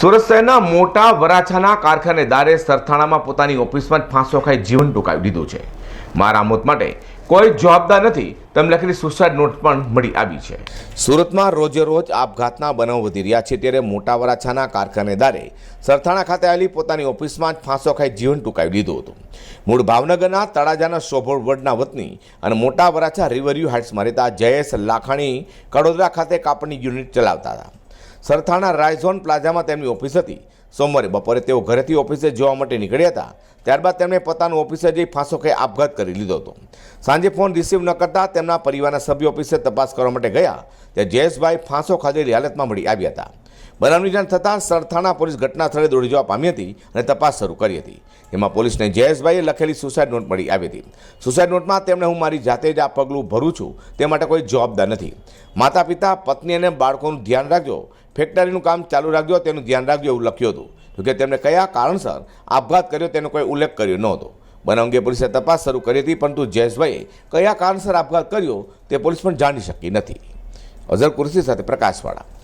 સુરત શહેરના મોટા વરાછાના કારખાનેદારે સરથાણામાં પોતાની ઓફિસમાં જ ફાંસો ખાઈ જીવન ટૂંકાવી દીધું છે. મારા મોત માટે કોઈ જવાબદાર નથી, તેમ લખેલી સુસાઇડ નોટ પણ મળી આવી છે. સુરતમાં રોજે રોજ આપઘાતના બનાવ વધી રહ્યા છે ત્યારે મોટા વરાછાના કારખાનેદારે સરથાણા ખાતે આવેલી પોતાની ઓફિસમાં જ ફાંસો ખાઈ જીવન ટૂંકાવી દીધું હતું. મૂળ ભાવનગરના તળાજાના શોભોળ વડના વતની અને મોટા વરાછા રિવરયુ હાઇટ્સમાં રહેતા જયેશ લાખાણી, કડોદરા ખાતે કાપડની યુનિટ ચલાવતા હતા. સરથાણા રાયઝોન પ્લાઝામાં તેમની ઓફિસ હતી. સોમવારે બપોરે તેઓ ઘરેથી ઓફિસે જવા માટે નીકળ્યા હતા. ત્યારબાદ તેમણે પોતાનું ઓફિસે જઈ ફાંસો ખાઈ આપઘાત કરી લીધો હતો. સાંજે ફોન રિસીવ ન કરતા તેમના પરિવારના સભ્યો ઓફિસે તપાસ કરવા માટે ગયા. ત્યાં જયેશભાઈ ફાંસો ખાધેલી હાલતમાં મળી આવ્યા હતા. બનાવની જાણ થતાં સરથાણા પોલીસ ઘટના સ્થળે દોડી જવા પામી હતી અને તપાસ શરૂ કરી હતી. એમાં પોલીસને જયેશભાઈએ લખેલી સુસાઇડ નોટ મળી આવી હતી. સુસાઇડ નોટમાં તેમણે હું મારી જાતે જ આ પગલું ભરું છું, તે માટે કોઈ જવાબદાર નથી. માતા પિતા, પત્ની અને બાળકોનું ધ્યાન રાખજો. ફેક્ટરીનું કામ ચાલુ રાખજો, તેનું ધ્યાન રાખજો એવું લખ્યું હતું. જોકે તેમણે કયા કારણસર આપઘાત કર્યો તેનો કોઈ ઉલ્લેખ કર્યો નહોતો. બનાવ અંગે પોલીસે તપાસ શરૂ કરી હતી, પરંતુ જયેશભાઈએ કયા કારણસર આપઘાત કર્યો તે પોલીસ પણ જાણી શકી નથી. અઝર કુરશી સાથે પ્રકાશવાળા.